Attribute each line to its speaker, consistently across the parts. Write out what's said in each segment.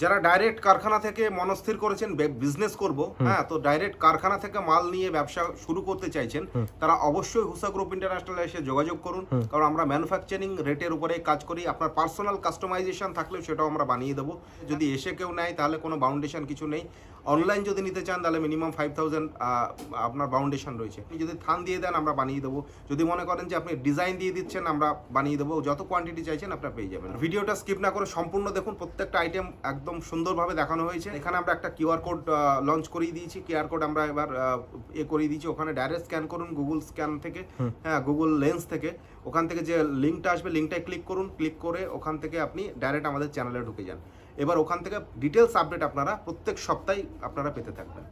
Speaker 1: যারা ডাইরেক্ট কারখানা থেকে মনস্থির করেছেন বিজনেস করব হ্যাঁ তো ডাইরেক্ট কারখানা থেকে মাল নিয়ে ব্যবসা শুরু করতে চাইছেন তারা অবশ্যই হুসা গ্রুপ ইন্টারন্যাশনাল এসে যোগাযোগ করুন কারণ আমরা ম্যানুফ্যাকচারিং রেটের উপরে কাজ করি আপনার পার্সোনাল কাস্টমাইজেশন থাকলেও সেটাও আমরা বানিয়ে দেবো। যদি এসে কেউ নেয় তাহলে কোনো বাউন্ডেশন কিছু নেই। অনলাইন যদি নিতে চান তাহলে মিনিমাম ফাইভ থাউজেন্ড আপনার বাউন্ডেশন রয়েছে। আপনি যদি থান দিয়ে দেন আমরা বানিয়ে দেবো। যদি মনে করেন যে আপনি ডিজাইন দিয়ে দিচ্ছেন আমরা বানিয়ে দেবো। যত কোয়ান্টিটি চাইছেন আপনার পেয়ে যাবেন। ভিডিওটা স্কিপ না করে সম্পূর্ণ দেখুন। প্রত্যেকটা আইটেম একদম সুন্দরভাবে দেখানো হয়েছে। এখানে আমরা একটা কিউআর কোড লঞ্চ করিয়ে দিয়েছি। কিউআর কোড আমরা এবার এ করিয়ে দিয়েছি। ওখানে ডাইরেক্ট স্ক্যান করুন গুগল স্ক্যান থেকে। হ্যাঁ গুগল লেন্স থেকে। ওখান থেকে যে লিঙ্কটা আসবে লিঙ্কটায় ক্লিক করুন। ক্লিক করে ওখান থেকে আপনি ডাইরেক্ট আমাদের চ্যানেলে ঢুকে যান। এবার ওখান থেকে ডিটেলস আপডেট আপনারা প্রত্যেক সপ্তাহে আপনারা পেতে থাকবেন।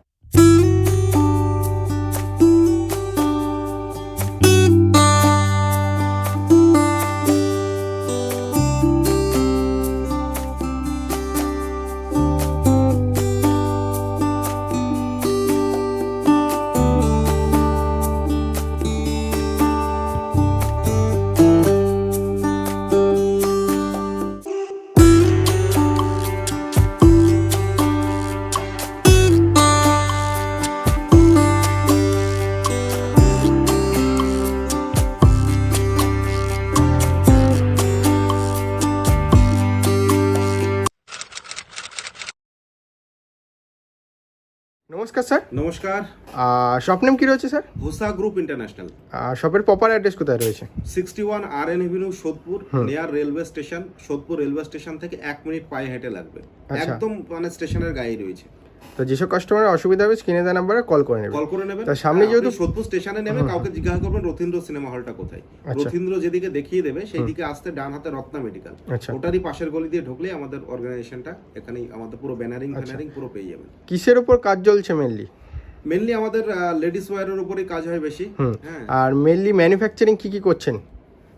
Speaker 2: নমস্কার। শপ নেম কি রয়েছে স্যার
Speaker 1: হোসা গ্রুপ ইন্টারন্যাশনাল
Speaker 2: শপের প্রপার অ্যাড্রেস কোথায় রয়েছে?
Speaker 1: Sixty one R N avenue Sodepur near railway station Sodepur railway station থেকে এক মিনিট পায়ে হেঁটে লাগবে।
Speaker 2: আচ্ছা।
Speaker 1: একদম মানে স্টেশনের গায়ে রয়েছে।
Speaker 2: তো যেসব কাস্টমারের অসুবিধা হবে স্ক্রিনে দেওয়া নাম্বারে কল করে নেবে।
Speaker 1: কল করে নেবেন
Speaker 2: তার সামনে যেহেতু-
Speaker 1: সোদপুর স্টেশনে নেমে কাউকে জিজ্ঞাসা করবেন রথীন্দ্র সিনেমা হলটা কোথায়?
Speaker 2: আচ্ছা।
Speaker 1: রথীন্দ্র যেদিকে দেখিয়ে দেবে সেই দিকে আসতে ডান হাতে রত্না মেডিকেল
Speaker 2: আচ্ছা।
Speaker 1: ওটারই পাশের গলি দিয়ে ঢুকলেই আমাদের অর্গানাইজেশনটা এখানেই আমাদের পুরো ব্যানারিং। ফ্যানারিং পুরো পেয়ে যাবেন।
Speaker 2: কিসের উপর কাজ চলছে মেনলি
Speaker 1: মেনলি আমাদের লেডিস ওয়্যারের উপরেই কাজ হয় বেশি। হ্যাঁ।
Speaker 2: আর মেনলি ম্যানুফ্যাকচারিং কি কি করছেন?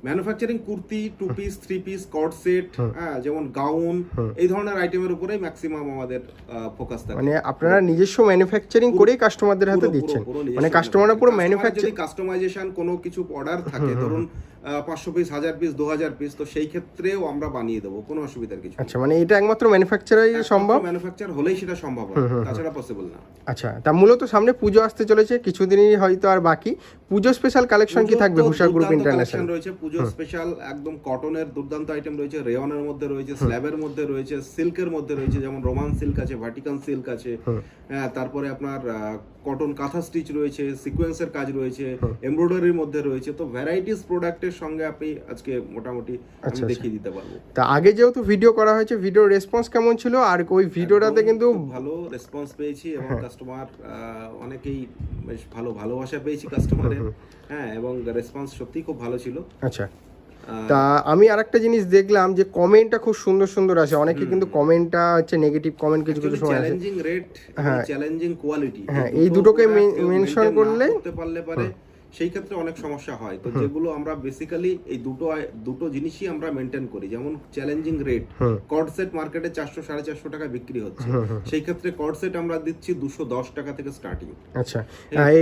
Speaker 1: Manufacturing kurti two piece three piece cord set হ্যাঁ যেমন গাউন এই ধরনের আইটেমের উপরেই ম্যাক্সিমাম আমাদের ফোকাস থাকে।
Speaker 2: মানে আপনারা নিজস্ব ম্যানুফ্যাকচারিং করেই কাস্টমারদের হাতে দিচ্ছেন। মানে কাস্টমাররা পুরো ম্যানুফ্যাকচার
Speaker 1: কাস্টমাইজেশন কোনো কিছু অর্ডার থাকে ধরুন পাঁচশো পিস হাজার পিস দু হাজার পিস তো সেই ক্ষেত্রেও আমরা বানিয়ে দেবো কোনো অসুবিধার কিছু
Speaker 2: আচ্ছা মানে এটা একমাত্র ম্যানুফ্যাকচারাই সম্ভব?
Speaker 1: ম্যানুফ্যাকচার হলেই সেটা সম্ভব হয় তাছাড়া পসিবল না।
Speaker 2: আচ্ছা তা মূলত সামনে পুজো আসতে চলেছে কিছুদিনই হয়তো আর বাকি। পুজো স্পেশাল কালেকশন কি থাকবে হুশার গ্রুপ ইন্টারন্যাশনাল
Speaker 1: রয়েছে পুজো স্পেশাল একদম কটনের দুর্দান্ত আইটেম রয়েছে রেয়নের মধ্যে রয়েছে স্ল্যাবের মধ্যে রয়েছে সিল্কের মধ্যে রয়েছে যেমন রোমান সিল্ক আছে ভাটিকান সিল্ক আছে। হ্যাঁ তারপরে আপনার কটন কাঁথা স্টিচ রয়েছে সিকোয়েন্সের কাজ রয়েছে এমব্রয়ডারির মধ্যে রয়েছে। তো ভ্যারাইটিস প্রোডাক্টের সঙ্গে আপনি আজকে মোটামুটি আমি
Speaker 2: আচ্ছা,
Speaker 1: দেখিয়ে দিতে পারব।
Speaker 2: তা আগে যেহেতু ভিডিও করা হয়েছে ভিডিওর রেসপন্স কেমন ছিল? আর ওই ভিডিওটাতে কিন্তু
Speaker 1: ভালো রেসপন্স পেয়েছি এবং কাস্টমার অনেকেই বেশ ভালো ভালোবাসা পেয়েছি কাস্টমারের হ্যাঁ এবং রেসপন্স সত্যি খুব ভালো ছিল।
Speaker 2: আচ্ছা। তা আমি আরেকটা জিনিস দেখলাম যে কমেন্টটা খুব সুন্দর সুন্দর আছে অনেকে কিন্তু কমেন্টটা হচ্ছে নেগেটিভ কমেন্ট কিছু কিছু সময় আছে
Speaker 1: চ্যালেঞ্জিং রেট চ্যালেঞ্জিং কোয়ালিটি
Speaker 2: হ্যাঁ, এই দুটোকে মেনশন করলে-
Speaker 1: করতে পারলে পারে। সেই ক্ষেত্রে অনেক সমস্যা হয়। তো যেগুলো আমরা বেসিক্যালি এই দুটো দুটো জিনিসই আমরা মেনটেন করি। যেমন চ্যালেঞ্জিং রেট কর্ড সেট মার্কেটে চারশো সাড়ে চারশো টাকা বিক্রি হচ্ছে। সেই ক্ষেত্রে কর্ড সেট আমরা দিচ্ছি দুশো দশ টাকা থেকে স্টার্টিং
Speaker 2: আচ্ছা।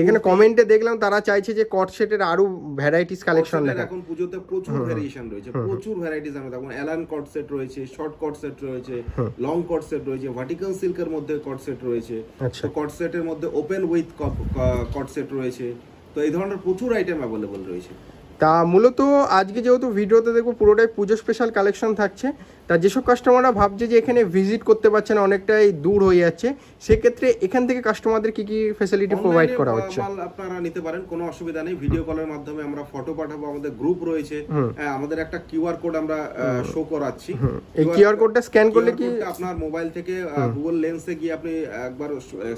Speaker 2: এখানে কমেন্টে দেখলাম তারা চাইছে যে কট সেটের আরও ভ্যারাইটিস কালেকশন
Speaker 1: এখন পুজোতে প্রচুর ভেরিয়েশন রয়েছে। প্রচুর ভ্যারাইটিস আমরা দেখুন অ্যালান কট সেট রয়েছে শর্ট কট সেট রয়েছে লং কট সেট রয়েছে ভার্টিক্যাল সিল্কের মধ্যে কট সেট রয়েছে।
Speaker 2: আচ্ছা।
Speaker 1: তো মধ্যে ওপেন উইথ কট সেট রয়েছে। তো এই ধরনের প্রচুর আইটেম অ্যাভেলেবল রয়েছে।
Speaker 2: তা মূলত আজকে যেহেতু ভিডিওতে দেখব পুরোটাই পুজো স্পেশাল কালেকশন থাকছে। তা যেসব কাস্টমাররা ভাবছে যে এখানে ভিজিট করতে পারছে না অনেকটাই দূর হয়ে যাচ্ছে সেক্ষেত্রে এখান থেকে কাস্টমারদের কি কি ফেসিলিটি প্রোভাইড করা হচ্ছে?
Speaker 1: আপনারা নিতে পারেন কোনো অসুবিধা নেই। ভিডিও কলের মাধ্যমে আমরা ফটো পাঠাবো আমাদের গ্রুপ রয়েছে। আমাদের একটা কিউআর কোড আমরা শো করাচ্ছি।
Speaker 2: এই কিউআর কোডটা স্ক্যান করলে কি
Speaker 1: আপনার মোবাইল থেকে গুগল লেন্সে গিয়ে আপনি একবার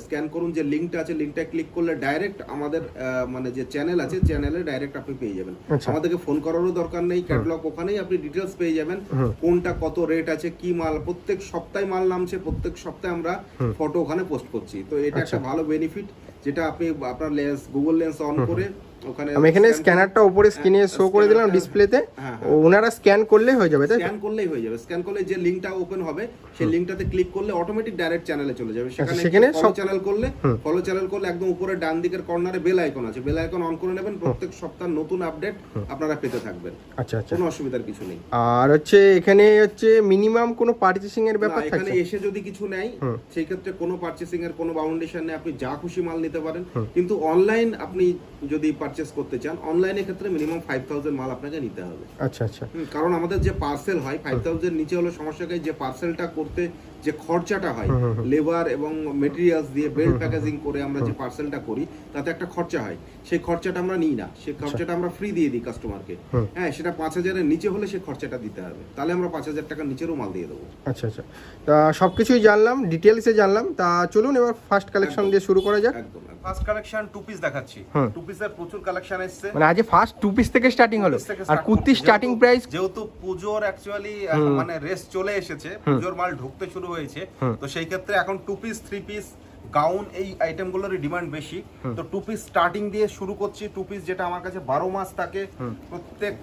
Speaker 1: স্ক্যান করুন যে লিঙ্কটা আছে লিঙ্কটা ক্লিক করলে ডাইরেক্ট আমাদের মানে যে চ্যানেল আছে চ্যানেলে ডাইরেক্ট আপনি পেয়ে যাবেন।
Speaker 2: আচ্ছা।
Speaker 1: আমাদেরকে ফোন করারও দরকার নেই ক্যাটালগ ওখানেই আপনি ডিটেলস পেয়ে যাবেন। কোনটা কত রেট আছে কি মাল? প্রত্যেক সপ্তাহে মাল নামছে প্রত্যেক সপ্তাহে আমরা ফটো ওখানে পোস্ট করছি। তো এটা
Speaker 2: আচ্ছা।
Speaker 1: একটা ভালো বেনিফিট যেটা আপনি আপনার লেন্স গুগল লেন্স অন করে ওখানে
Speaker 2: আমি এখানে স্ক্যানারটা উপরে স্ক্রিনে শো করে দিলাম ডিসপ্লেতে
Speaker 1: হ্যাঁ,
Speaker 2: ওনারা স্ক্যান করলেই হয়ে যাবে তাই
Speaker 1: স্ক্যান করলেই হয়ে যাবে। স্ক্যান করলে যে লিংকটা ওপেন হবে সেই লিংকটাতে ক্লিক করলে অটোমেটিক ডাইরেক্ট চ্যানেলে চলে যাবে। সেখানে
Speaker 2: আচ্ছা, সেখানে
Speaker 1: ফলো
Speaker 2: সব-
Speaker 1: চ্যানেল করলে ফলো চ্যানেল করলে একদম উপরে ডান দিকের কর্নারে বেল আইকন আছে। বেল আইকন অন করে নেবেন প্রত্যেক সপ্তাহ নতুন আপডেট আপনারা পেতে থাকবেন।
Speaker 2: আচ্ছা আচ্ছা।
Speaker 1: কোনো অসুবিধার কিছু নেই।
Speaker 2: আর হচ্ছে এখানে হচ্ছে মিনিমাম কোনো পার্চেসিং এর ব্যাপার
Speaker 1: এখানে এসে যদি কিছু নেই সেই ক্ষেত্রে কোনো পারচেসিং এর কোনো বাউন্ডেশন নেই। আপনি যা খুশি মাল নিতে পারেন। কিন্তু অনলাইন আপনি যদি পারচেস করতে চান অনলাইনের ক্ষেত্রে মিনিমাম ফাইভ থাউজেন্ড মাল আপনাকে নিতে হবে।
Speaker 2: আচ্ছা আচ্ছা।
Speaker 1: কারণ আমাদের যে পার্সেল হয় ফাইভ থাউজেন্ড নিচে হলো সমস্যাকে যে পার্সেলটা করতে যে খরচাটা হয় লেবার এবং মেটেরিয়ালস দিয়ে বেল্ট প্যাকেজিং করে আমরা যে পার্সেলটা করি তাতে একটা খরচা হয়। সেই খরচাটা আমরা নিই না। সেই খরচাটা আমরা ফ্রি দিয়ে দিই কাস্টমারকে হ্যাঁ সেটা পাঁচ হাজারের নিচে হলে সেই খরচাটা দিতে হবে। তাহলে আমরা পাঁচ হাজার টাকার নিচেরও মাল দিয়ে দেবো।
Speaker 2: আচ্ছা আচ্ছা। তা সব কিছুই জানলাম ডিটেলসে জানলাম। তা চলুন এবার ফার্স্ট কালেকশন দিয়ে শুরু করা যাক।
Speaker 1: একদম ফার্স্ট কালেকশন টু পিস দেখাচ্ছি। টু পিসের প্রচুর কালেকশন এসছে।
Speaker 2: মানে আজ ফার্স্ট টু পিস থেকে স্টার্টিং হলো। আর
Speaker 1: যেহেতু-
Speaker 2: স্টার্টিং প্রাইস
Speaker 1: যেহেতু পুজোর অ্যাকচুয়ালি মানে রেস চলে এসেছে পুজোর মাল ঢুকতে শুরু হয়েছে তো সেই ক্ষেত্রে এখন two piece three piece gown এই আইটেমগুলোর ডিমান্ড বেশি। তো টু পিস স্টার্টিং দিয়ে শুরু করছি টু পিস যেটা আমার কাছে বারো মাস থাকে প্রত্যেক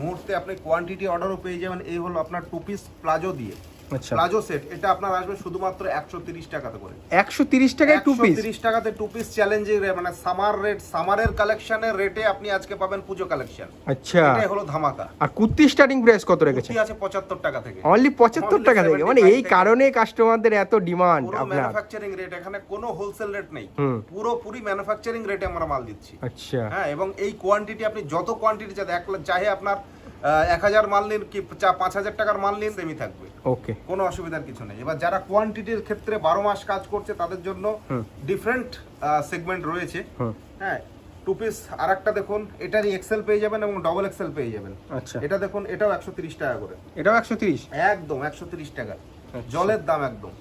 Speaker 1: মুহূর্তে আপনি কোয়ান্টিটি অর্ডারও পেয়ে যাবেন এই হলো আপনার টু পিস প্লাজো দিয়ে। প্লাজো সেট এটা আপনার আসবে শুধুমাত্র একশো তিরিশ টাকাতে করে।
Speaker 2: একশো তিরিশ টাকায় টু পিস
Speaker 1: তিরিশ টাকাতে টু পিস চ্যালেঞ্জিং মানে সামার রেট সামারের কালেকশনের রেটে আপনি আজকে পাবেন পুজো কালেকশন
Speaker 2: আচ্ছা।
Speaker 1: এটাই হলো ধামাকা।
Speaker 2: আর কুর্তি স্টার্টিং প্রাইস কত রেখেছে?
Speaker 1: আছে পঁচাত্তর টাকা থেকে।
Speaker 2: অনলি পঁচাত্তর টাকা থেকে? মানে এই কারণে কাস্টমারদের এত ডিমান্ড আপনার।
Speaker 1: ম্যানুফ্যাকচারিং রেট এখানে কোনো হোলসেল রেট নেই। পুরোপুরি ম্যানুফ্যাকচারিং রেটে আমরা মাল দিচ্ছি।
Speaker 2: আচ্ছা।
Speaker 1: হ্যাঁ এবং এই কোয়ান্টিটি আপনি যত কোয়ান্টিটি চান এক চাহে আপনার এক হাজার মাল নিন কি পাঁচ হাজার টাকার মাল নিন সেমই থাকবে।
Speaker 2: ওকে
Speaker 1: কোনো অসুবিধার কিছু নেই। এবার যারা কোয়ান্টিটির ক্ষেত্রে বারো মাস কাজ করছে তাদের জন্য ডিফারেন্ট সেগমেন্ট রয়েছে। হ্যাঁ টু পিস আর একটা দেখুন এটারই এক্সেল পেয়ে যাবেন এবং ডবল এক্সেল পেয়ে যাবেন।
Speaker 2: আচ্ছা।
Speaker 1: এটা দেখুন এটাও একশো তিরিশ টাকা করে।
Speaker 2: এটাও একশো তিরিশ?
Speaker 1: একদম একশো তিরিশ টাকা।
Speaker 2: আচ্ছা।
Speaker 1: জলের দাম একদম।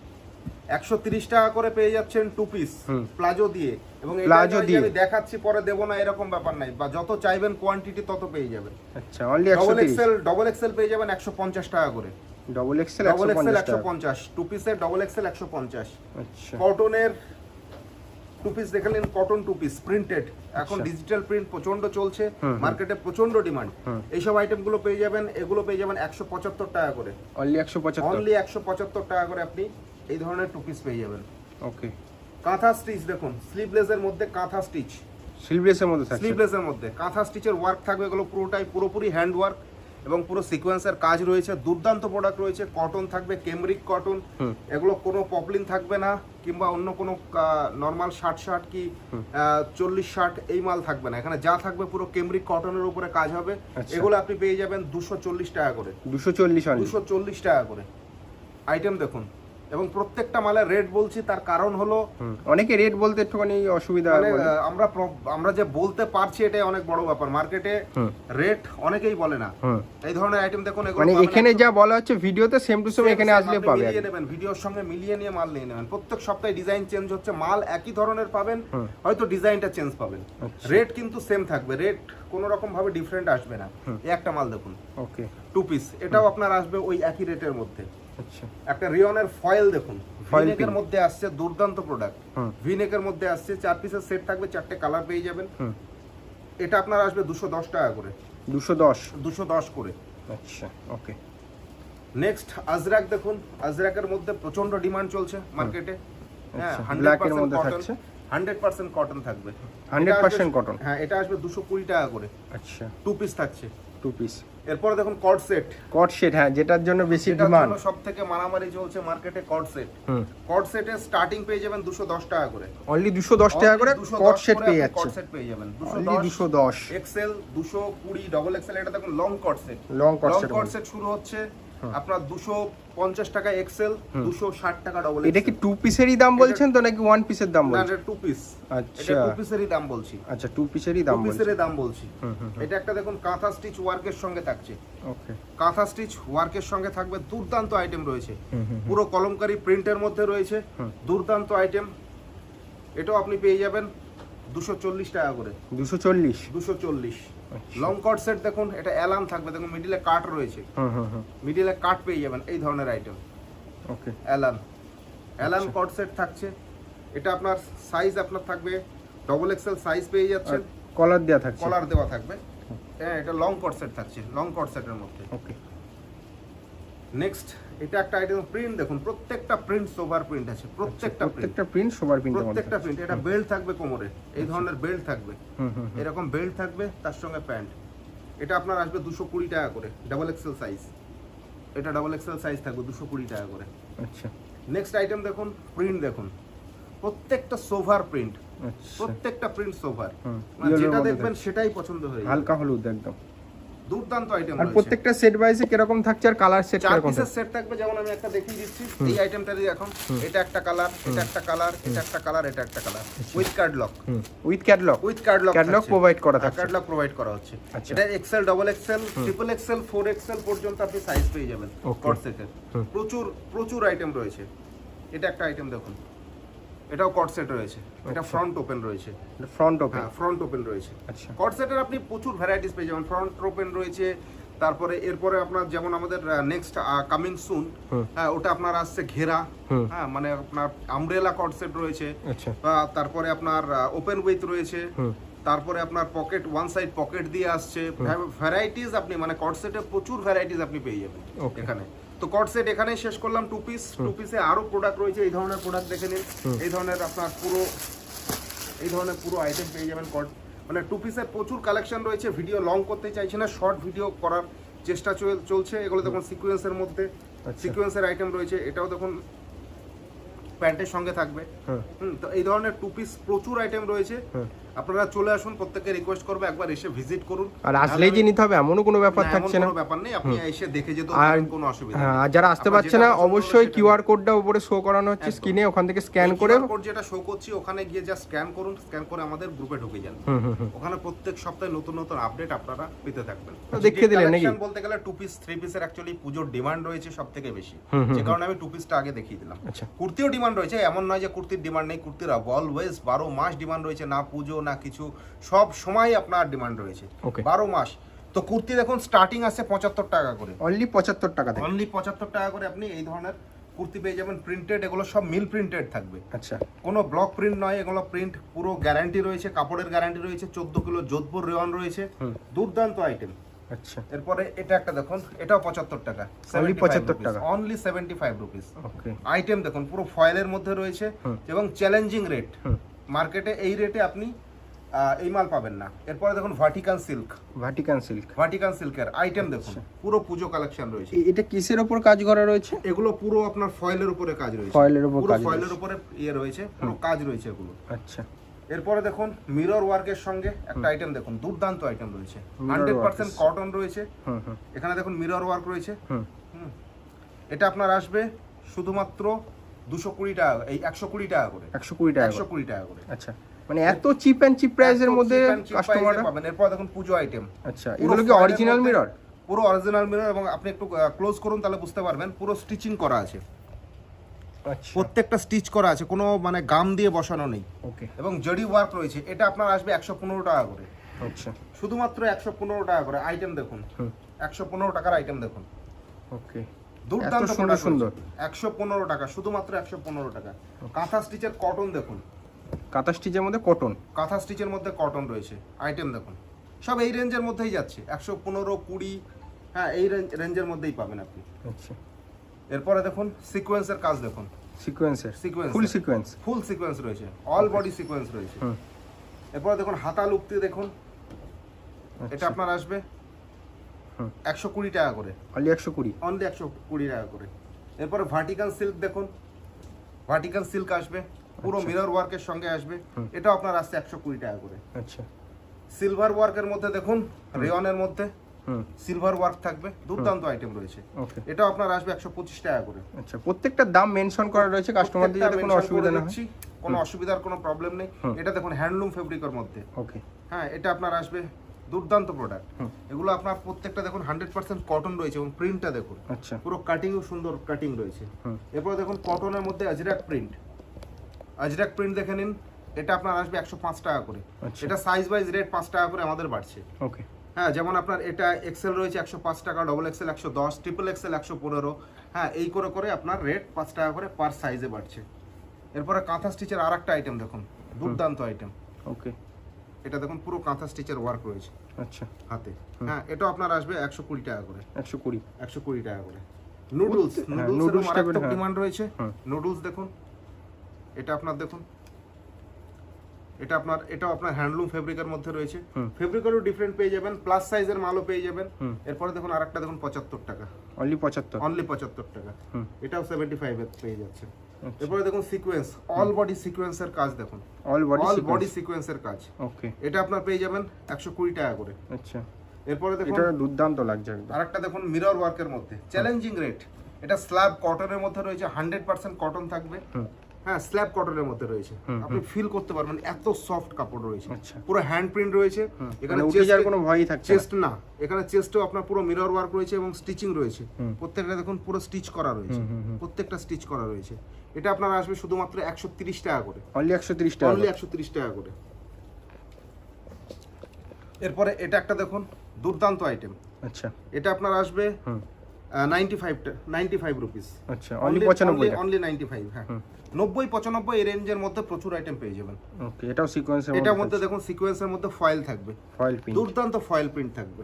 Speaker 1: একশো তিরিশ টাকা করে পেয়ে যাচ্ছেন টু পিস প্লাজো দিয়ে। এবং
Speaker 2: প্লাজো দিয়ে।
Speaker 1: আমি দেখাচ্ছি পরে দেবো না এরকম ব্যাপার নাই। বা যত চাইবেন কোয়ান্টিটি তত পেয়ে যাবেন।
Speaker 2: আচ্ছা only
Speaker 1: double XL double XL পেয়ে যাবেন একশো পঞ্চাশ টাকা করে।
Speaker 2: ডবল এক্সেল
Speaker 1: ডবল
Speaker 2: একশো
Speaker 1: এক্সেল
Speaker 2: পঞ্চাশ
Speaker 1: একশো
Speaker 2: টাকা
Speaker 1: পঞ্চাশ টু পিসের ডবল এক্সেল একশো পঞ্চাশ।
Speaker 2: আচ্ছা।
Speaker 1: কটনের টু পিস দেখালেন কটন টু পিস প্রিন্টেড এখন। ডিজিটাল প্রিন্ট প্রচণ্ড চলছে। মার্কেটে প্রচণ্ড ডিমান্ড এইসব আইটেমগুলো পেয়ে যাবেন এগুলো পেয়ে যাবেন একশো পঁচাত্তর টাকা করে।
Speaker 2: অনলি একশো পঁচাত্তর।
Speaker 1: অনলি একশো পঁচাত্তর টাকা করে আপনি এই ধরনের টু পিস পেয়ে যাবেন।
Speaker 2: ওকে
Speaker 1: কাঁথা স্টিচ দেখুন স্লিভলেসের মধ্যে কাঁথা স্টিচ
Speaker 2: সিলভ্রেসের মধ্যে থাকছে।
Speaker 1: স্লিভলেসের মধ্যে। কাঁথা স্টিচের ওয়ার্ক থাকবে এগুলো পুরোটাই পুরোপুরি হ্যান্ড ওয়ার্ক এবং পুরো সিকোয়েন্সের কাজ রয়েছে। দুর্দান্ত প্রোডাক্ট রয়েছে কটন থাকবে কেমরিক কটন এগুলো কোনো পপলিন থাকবে না কিংবা অন্য কোনো নর্মাল শার্ট শার্ট কি চল্লিশ শার্ট এই মাল থাকবে না। এখানে যা থাকবে পুরো কেমরিক কটনের উপরে কাজ হবে।
Speaker 2: আচ্ছা।
Speaker 1: এগুলো আপনি পেয়ে যাবেন দুশো চল্লিশ টাকা করে।
Speaker 2: দুশো চল্লিশ
Speaker 1: দুশো চল্লিশ টাকা করে। আইটেম দেখুন। এবং প্রত্যেকটা মালের রেট বলছি তার কারণ হলো
Speaker 2: অনেকে রেট বলতে একটুখানি অসুবিধা
Speaker 1: মানে আমরা আমরা যে বলতে পারছি এটাই অনেক বড় ব্যাপার। মার্কেটে রেট অনেকেই বলে না। এই ধরনের আইটেম দেখুন
Speaker 2: মানে এখানে যা বলা হচ্ছে ভিডিওতে সেম টু সেম এখানে আসলে পাবে
Speaker 1: মিলিয়ে নেবেন ভিডিওর সঙ্গে মিলিয়ে নিয়ে মাল নিয়ে নেবেন। প্রত্যেক সপ্তাহে ডিজাইন চেঞ্জ হচ্ছে মাল একই ধরনের পাবেন হয়তো ডিজাইনটা চেঞ্জ পাবেন।
Speaker 2: আচ্ছা।
Speaker 1: রেট কিন্তু সেম থাকবে রেট কোনো রকম ভাবে ডিফারেন্ট আসবে না। এই একটা মাল দেখুন।
Speaker 2: ওকে
Speaker 1: টু পিস এটাও আপনার আসবে ওই একই রেটের মধ্যে।
Speaker 2: আচ্ছা।
Speaker 1: একটা রিয়নের ফয়েল দেখুন। ভিনেকের মধ্যে আসছে দুর্দান্ত প্রোডাক্ট ভিনেকের মধ্যে আসছে চার পিসের সেট থাকবে চারটে কালার পেয়ে যাবেন। এটা আপনার আসবে দুশো দশ টাকা করে।
Speaker 2: দুশো দশ।
Speaker 1: দুশো দশ করে।
Speaker 2: আচ্ছা ওকে
Speaker 1: নেক্সট আজরাক দেখুন। আজরাকের মধ্যে প্রচণ্ড ডিমান্ড চলছে মার্কেটে হ্যাঁ
Speaker 2: আচ্ছা,
Speaker 1: hundred
Speaker 2: black
Speaker 1: cotton hundred percent cotton থাকবে।
Speaker 2: 100%
Speaker 1: এটা হ্যাঁ এটা আসবে দুশো কুড়ি টাকা করে।
Speaker 2: আচ্ছা।
Speaker 1: টু পিস থাকছে।
Speaker 2: টু পিস
Speaker 1: এরপরে দেখুন কট সেট
Speaker 2: কট সেট হ্যাঁ যেটার জন্য বেশি ডিমান্ড
Speaker 1: সব থেকে মারামারি চলছে মার্কেটে কট সেট কট সেটে স্টার্টিং পেয়ে যাবেন দুশো দশ টাকা করে।
Speaker 2: অনলি দুশো দশ টাকা করে কট সেট পেয়ে যাচ্ছে
Speaker 1: কট সেট পেয়ে যাবেন। দুশো
Speaker 2: অনলি
Speaker 1: দশ
Speaker 2: দুশো দশ।
Speaker 1: এক্সেল দুশো কুড়ি ডবল এক্সেল এটা দেখুন long coat set
Speaker 2: long coat set
Speaker 1: শুরু হচ্ছে আপনার দুশো পঞ্চাশ টাকা এক্সেল দুশো ষাট টাকা ডবল
Speaker 2: এটা কি টু পিসেরই দাম বলছেন তো নাকি ওয়ান পিসের দাম বলছেন?
Speaker 1: এটা টু পিস
Speaker 2: আচ্ছা।
Speaker 1: টু পিসেরই দাম বলছি।
Speaker 2: আচ্ছা টু পিসেরই দাম বলছেন।
Speaker 1: পিসেরই দাম বলছি। এটা একটা দেখুন কাঁথা স্টিচ ওয়ার্কের সঙ্গে থাকছে।
Speaker 2: ওকে
Speaker 1: কাঁথা স্টিচ ওয়ার্কের সঙ্গে থাকবে দুর্দান্ত আইটেম রয়েছে। পুরো কলমকারি প্রিন্টের মধ্যে রয়েছে। দুর্দান্ত আইটেম এটাও আপনি পেয়ে যাবেন দুশো চল্লিশ টাকা করে।
Speaker 2: দুশো চল্লিশ।
Speaker 1: দুশো চল্লিশ। লং কট সেট দেখুন এটা অ্যালার্ম থাকবে দেখুন মিডিলে কাট রয়েছে।
Speaker 2: হুম হুম হুম।
Speaker 1: মিডিলে কাট পেয়ে যাবেন এই ধরনের আইটেম
Speaker 2: ওকে
Speaker 1: অ্যালান
Speaker 2: আচ্ছা।
Speaker 1: কট সেট থাকছে। এটা আপনার সাইজ আপনার থাকবে ডবল এক্সেল সাইজ পেয়ে যাচ্ছেন।
Speaker 2: কলার দেওয়া থাকছে।
Speaker 1: কলার দেওয়া থাকবে। হ্যাঁ এটা লং কট সেট থাকছে লং কট সেটের মধ্যে।
Speaker 2: ওকে
Speaker 1: নেক্সট এটা একটা আইটেম প্রিন্ট দেখুন প্রত্যেকটা প্রিন্ট সোভার প্রিন্ট আছে প্রত্যেকটা প্রিন্ট
Speaker 2: প্রত্যেকটা প্রিন্ট সবার প্রিন্টের মধ্যে
Speaker 1: প্রত্যেকটা প্রিন্ট এটা বেল্ট থাকবে কোমরে এই ধরনের বেল্ট থাকবে।
Speaker 2: হুম হুম
Speaker 1: এরকম বেল্ট থাকবে তার সঙ্গে প্যান্ট। এটা আপনার আসবে দুশো কুড়ি টাকা করে ডাবল এক্সেল সাইজ এটা ডাবল এক্সেল সাইজ থাকবে দুশো কুড়ি টাকা করে।
Speaker 2: আচ্ছা।
Speaker 1: নেক্সট আইটেম দেখুন প্রিন্ট দেখুন। প্রত্যেকটা সোভার প্রিন্ট
Speaker 2: আচ্ছা।
Speaker 1: প্রত্যেকটা প্রিন্ট সোভার
Speaker 2: হুম
Speaker 1: মানে যেটা দেখবেন সেটাই পছন্দ হয়ে যাবে।
Speaker 2: হালকা হলুদ একদম।
Speaker 1: দুর্দান্ত আইটেম
Speaker 2: আর প্রত্যেকটা সেট ওয়াইজে কীরকম থাকছে আর কালার সেট কীরকম
Speaker 1: পিসের সেট থাকবে যেমন আমি একটা দেখিয়ে দিচ্ছি এই আইটেমটা এখন এটা একটা কালার এটা একটা কালার এটা একটা কালার এটা একটা colour with card lock
Speaker 2: hmm. With catalogue
Speaker 1: with card lock
Speaker 2: catalogue provide করা থাকছে।
Speaker 1: কার্ড লক প্রোভাইড করা হচ্ছে।
Speaker 2: আচ্ছা।
Speaker 1: এটা XL double XL triple XL four XL পর্যন্ত আপনি সাইজ পেয়ে যাবেন. কট সেটের প্রচুর প্রচুর আইটেম রয়েছে। এটা একটা আইটেম দেখুন। এটাও কট সেট রয়েছে। এটা। ফ্রন্ট ওপেন রয়েছে।
Speaker 2: ফ্রন্ট ওপেন
Speaker 1: হ্যাঁ ফ্রন্ট ওপেন রয়েছে।
Speaker 2: আচ্ছা।
Speaker 1: কট সেটের আপনি প্রচুর ভ্যারাইটিস পেয়ে যাবেন। ফ্রন্ট ওপেন রয়েছে তারপরে এরপরে আপনার যেমন আমাদের নেক্সট কামিং সুন হ্যাঁ ওটা আপনার আসছে ঘেরা হ্যাঁ মানে আপনার আমব্রেলা কট সেট রয়েছে।
Speaker 2: আচ্ছা।
Speaker 1: বা তারপরে আপনার ওপেন উইথ রয়েছে। তারপরে আপনার পকেট ওয়ান সাইড পকেট দিয়ে আসছে। ভ্যারাইটিস আপনি মানে কট সেটে প্রচুর ভ্যারাইটিস আপনি পেয়ে যাবেন. এখানে। তো কট সেট এখানে শেষ করলাম টু পিস টু পিসে আরও প্রোডাক্ট রয়েছে এই ধরনের প্রোডাক্ট দেখে নিন। এই ধরনের আপনার পুরো এই ধরনের পুরো আইটেম পেয়ে যাবেন কট মানে টু পিসের প্রচুর কালেকশন রয়েছে ভিডিও লং করতে চাইছি না শর্ট ভিডিও করার চেষ্টা চল- চলছে। এগুলো দেখুন সিকোয়েন্সের মধ্যে
Speaker 2: আচ্ছা।
Speaker 1: সিকোয়েন্সের আইটেম রয়েছে এটাও দেখুন প্যান্টের সঙ্গে থাকবে। হুম। তো এই ধরনের টু পিস প্রচুর আইটেম রয়েছে। আপনারা চলে আসুন প্রত্যেককে রিকোয়েস্ট করব একবার এসে ভিজিট করুন।
Speaker 2: আর আসলেই যে নিতে হবে এমনও কোনো ব্যাপার থাকছে না।
Speaker 1: কোনো ব্যাপার নেই আপনি এসে দেখে যেতে
Speaker 2: আর
Speaker 1: পারেন কোনো অসুবিধা
Speaker 2: হ্যাঁ আর যারা আসতে পারছে না অবশ্যই কিউআর কোডটা উপরে শো করানো হচ্ছে। স্ক্রিনে ওখান থেকে স্ক্যান করে
Speaker 1: কোড যেটা শো করছি ওখানে গিয়ে যা স্ক্যান করুন স্ক্যান করে আমাদের গ্রুপে ঢুকে যান। ওখানে প্রত্যেক সপ্তাহে নতুন নতুন আপডেট আপনারা পেতে থাকবেন।
Speaker 2: দেখিয়ে দিলেন নাকি?
Speaker 1: বলতে গেলে টু পিস থ্রি পিসের অ্যাকচুয়ালি পুজোর ডিমান্ড রয়েছে সব থেকে বেশি যে কারণে আমি টু পিসটা আগে দেখিয়ে দিলাম।
Speaker 2: আচ্ছা।
Speaker 1: কুর্তিও ডিমান্ড রয়েছে এমন নয় যে কুর্তির ডিমান্ড নেই কুর্তির অলওয়েজ বারো মাস ডিমান্ড রয়েছে না পুজো না কিছু সব সময় আপনার ডিমান্ড রয়েছে। বারো মাস। তো কুর্তি দেখুন স্টার্টিং আছে পঁচাত্তর টাকা করে।
Speaker 2: অনলি পঁচাত্তর টাকা
Speaker 1: অনলি পঁচাত্তর টাকা করে আপনি এই ধরনের কুর্তি পেয়ে যাবেন। প্রিন্টেড এগুলো সব মিল প্রিন্টেড থাকবে।
Speaker 2: আচ্ছা।
Speaker 1: কোনো ব্লক প্রিন্ট নয় এগুলো প্রিন্ট পুরো গ্যারান্টি রয়েছে কাপড়ের গ্যারান্টি রয়েছে চোদ্দ কিলো যোধপুর রেওয়ান রয়েছে। দুর্দান্ত আইটেম
Speaker 2: আচ্ছা।
Speaker 1: এরপরে এটা একটা দেখুন এটাও পঁচাত্তর টাকা।
Speaker 2: Only 75 টাকা।
Speaker 1: Only seventy five rupees item দেখুন পুরো ফয়েলের মধ্যে রয়েছে এবং চ্যালেঞ্জিং রেট মার্কেটে এই রেটে আপনি এই মাল পাবেন না। এরপরে দেখুন Vatican silk
Speaker 2: Vatican silk
Speaker 1: Vatican সিল্কের আইটেম দেখুন পুরো পুজো কালেকশন রয়েছে।
Speaker 2: এটা কিসের উপর কাজ করা রয়েছে?
Speaker 1: এগুলো পুরো আপনার ফয়েলের উপরে কাজ রয়েছে।
Speaker 2: ফয়েলের উপর
Speaker 1: পুরো
Speaker 2: কাজ
Speaker 1: ফয়েলের উপরে ইয়ে রয়েছে পুরো কাজ রয়েছে এগুলো।
Speaker 2: আচ্ছা।
Speaker 1: এরপরে দেখুন মিরর ওয়ার্কের সঙ্গে একটা আইটেম দেখুন দুর্দান্ত আইটেম রয়েছে। Hundred percent. কটন রয়েছে। এখানে দেখুন মিরর ওয়ার্ক রয়েছে। এটা আপনার আসবে শুধুমাত্র দুশো কুড়ি টাকা এই একশো কুড়ি টাকা করে।
Speaker 2: একশো কুড়ি টাকা
Speaker 1: একশো কুড়ি টাকা করে।
Speaker 2: আচ্ছা। মানে এত চিপ অ্যান্ড চিপ প্রাইসের মধ্যে কাস্টমাররা
Speaker 1: পাবেন। এরপর দেখুন পুজো আইটেম
Speaker 2: আচ্ছা এগুলো কি অরিজিনাল মিরর
Speaker 1: পুরো অরিজিনাল মিরর এবং আপনি একটু ক্লোজ করুন তাহলে বুঝতে পারবেন। পুরো স্টিচিং করা আছে।
Speaker 2: আচ্ছা।
Speaker 1: প্রত্যেকটা স্টিচ করা আছে কোনো মানে গাম দিয়ে বসানো নেই।
Speaker 2: ওকে।
Speaker 1: এবং জড়ি ওয়ার্ক রয়েছে এটা আপনার আসবে একশো পনেরো টাকা করে।
Speaker 2: আচ্ছা।
Speaker 1: শুধুমাত্র একশো পনেরো টাকা করে আইটেম দেখুন। একশো পনেরো টাকার আইটেম দেখুন।
Speaker 2: ওকে।
Speaker 1: দুর্দান্ত
Speaker 2: সুন্দর সুন্দর।
Speaker 1: একশো পনেরো টাকা শুধুমাত্র একশো পনেরো টাকা। কাঁথা স্টিচের কটন দেখুন।
Speaker 2: কাঁথা স্টিচের মধ্যে কটন
Speaker 1: কাঁথা স্টিচের মধ্যে কটন রয়েছে। আইটেম দেখুন। সব এই রেঞ্জের মধ্যেই যাচ্ছে। একশো পনেরো কুড়ি হ্যাঁ এই রেঞ্জ রেঞ্জের মধ্যেই পাবেন আপনি।
Speaker 2: আচ্ছা।
Speaker 1: এরপরে দেখুন সিকোয়েন্সের কাজ দেখুন।
Speaker 2: সিকোয়েন্সের
Speaker 1: Sequence
Speaker 2: full. Sequence
Speaker 1: full sequence রয়েছে। অল বডি সিকোয়েন্স রয়েছে। এরপরে দেখুন হাতা লুকতি দেখুন। এটা
Speaker 2: আচ্ছা
Speaker 1: আপনার আসবে। একশো কুড়ি টাকা করে।
Speaker 2: অনলি একশো কুড়ি?
Speaker 1: অনলি একশো কুড়ি টাকা করে। এরপরে ভার্টিকাল সিল্ক দেখুন। ভার্টিকাল সিল্ক আসবে। পুরো
Speaker 2: আচ্ছা।
Speaker 1: মিরর ওয়ার্কের সঙ্গে আসবে। এটাও আপনার আসছে একশো কুড়ি টাকা করে।
Speaker 2: আচ্ছা।
Speaker 1: সিলভার ওয়ার্কের মধ্যে দেখুন রেয়নের মধ্যে সিলভার ওয়ার্ক থাকবে। দুর্দান্ত আইটেম রয়েছে। এটাও আপনার আসবে একশো পঁচিশ টাকা করে।
Speaker 2: আচ্ছা প্রত্যেকটার দাম মেনশন করা রয়েছে কাস্টমারদের যাতে কোনো অসুবিধা না হয়।
Speaker 1: কোনো অসুবিধার কোনো প্রবলেম নেই। এটা দেখুন হ্যান্ডলুম ফেব্রিকের মধ্যে।
Speaker 2: ওকে।
Speaker 1: হ্যাঁ এটা আপনার আসবে দুর্দান্ত প্রোডাক্ট এগুলো আপনার প্রত্যেকটা দেখুন হান্ড্রেড পার্সেন্ট কটন রয়েছে এবং প্রিন্টটা দেখুন।
Speaker 2: আচ্ছা।
Speaker 1: পুরো কাটিংও সুন্দর কাটিং রয়েছে। এরপর দেখুন কটনের মধ্যে আজরাক প্রিন্ট আজরাক প্রিন্ট দেখে নিন এটা আপনার আসবে একশো পাঁচ টাকা করে।
Speaker 2: আচ্ছা।
Speaker 1: এটা সাইজ ওয়াইজ রেট পাঁচ টাকা করে আমাদের বাড়ছে।
Speaker 2: ওকে
Speaker 1: হ্যাঁ যেমন আপনার এটা এক্সেল রয়েছে একশো পাঁচ টাকা ডবল এক্সেল একশো দশ ট্রিপল এক্সেল একশো পনেরো। হ্যাঁ এই করে করে আপনার রেট পাঁচ টাকা করে পার সাইজে বাড়ছে। এরপরে কাঁথা স্টিচের আর একটা আইটেম দেখুন দুর্দান্ত আইটেম
Speaker 2: ওকে
Speaker 1: এটা দেখুন পুরো কাঁথা স্টিচের ওয়ার্ক রয়েছে
Speaker 2: আচ্ছা।
Speaker 1: হাতে। হ্যাঁ এটা আপনার আসবে একশো কুড়ি টাকা করে।
Speaker 2: একশো কুড়ি।
Speaker 1: একশো কুড়ি টাকা করে। Noodles noodles. ডিমান্ড রয়েছে। নুডলস দেখুন। এটা আপনার দেখুন। এটা আপনার এটাও আপনার হ্যান্ডলুম ফেব্রিকের মধ্যে রয়েছে। ফেব্রিকেরও ডিফারেন্ট পেয়ে যাবেন প্লাস সাইজের মালও পেয়ে যাবেন। এরপরে দেখুন আরেকটা দেখুন পঁচাত্তর টাকা।
Speaker 2: অনলি পঁচাত্তর?
Speaker 1: অনলি পঁচাত্তর টাকা। এটাও সেভেন্টি ফাইভে পেয়ে যাচ্ছে।
Speaker 2: আচ্ছা।
Speaker 1: এরপরে দেখুন সিকোয়েন্স অল বডি সিকোয়েন্সের কাজ দেখুন।
Speaker 2: অল বডি
Speaker 1: অল বডি সিকোয়েন্সের কাজ।
Speaker 2: ওকে
Speaker 1: এটা আপনার পেয়ে যাবেন একশো কুড়ি টাকা করে।
Speaker 2: আচ্ছা।
Speaker 1: এরপরে দেখুন
Speaker 2: এটা দুর্দান্ত লাগছে
Speaker 1: আরেকটা দেখুন মিরর ওয়ার্কের মধ্যে। চ্যালেঞ্জিং রেট এটা স্ল্যাব কটনের মধ্যে রয়েছে হান্ড্রেড পার্সেন্ট কটন থাকবে। হ্যাঁ স্ল্যাব কটনের মধ্যে রয়েছে। আপনি ফিল করতে পারবেন এত সফট কাপড় রয়েছে।
Speaker 2: আচ্ছা।
Speaker 1: পুরো হ্যান্ড প্রিন্ট রয়েছে। এখানে
Speaker 2: মানে উঠে যাওয়ার কোনো ভয়ই থাকছে
Speaker 1: চেস্ট না। এখানে চেস্টেও আপনার পুরো মিরর ওয়ার্ক রয়েছে এবং স্টিচিং রয়েছে। প্রত্যেকটা দেখুন পুরো স্টিচ করা রয়েছে। প্রত্যেকটা স্টিচ করা রয়েছে। এটা আপনার আসবে শুধুমাত্র একশো তিরিশ টাকা করে।
Speaker 2: অনলি একশো তিরিশ টাকা
Speaker 1: অনলি একশো তিরিশ টাকা করে। এরপরে এটা একটা দেখুন দুর্দান্ত আইটেম
Speaker 2: আচ্ছা।
Speaker 1: এটা আপনার আসবে ninety five ninety five rupees
Speaker 2: আচ্ছা অনলি পঁচানব্বই
Speaker 1: অনলি নাইনটি ফাইভ হ্যাঁ। নব্বই পঁচানব্বই এই রেঞ্জের মধ্যে প্রচুর আইটেম পেয়ে যাবেন।
Speaker 2: ওকে এটাও সিকোয়েন্সের
Speaker 1: এটার মধ্যে দেখুন সিকোয়েন্সের মধ্যে ফয়েল থাকবে।
Speaker 2: ফয়েল পিন
Speaker 1: দুর্দান্ত ফয়েল প্রিন্ট থাকবে।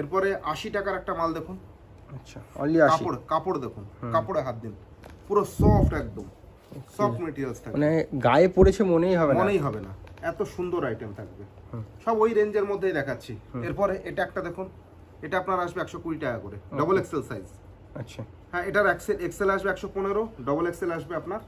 Speaker 1: এরপরে আশি টাকার একটা মাল দেখুন।
Speaker 2: আচ্ছা অনলি আশি।
Speaker 1: কাপড় কাপড় দেখুন কাপড়ে হাত দিন। পুরো সফট একদম। সফট মেটেরিয়ালস থাকবে।
Speaker 2: মানে গায়ে পড়েছে মনেই হবে না।
Speaker 1: মনেই হবে না। এত সুন্দর আইটেম থাকবে। সব ওই রেঞ্জের মধ্যেই দেখাচ্ছি। এরপরে এটা একটা দেখুন এটা আপনার আসবে একশো কুড়ি টাকা করে। ডবল এক্সেল সাইজ
Speaker 2: আচ্ছা।
Speaker 1: হ্যাঁ এটার এক্সেল এক্সেল আসবে একশো পনেরো ডবল এক্সেল আসবে আপনার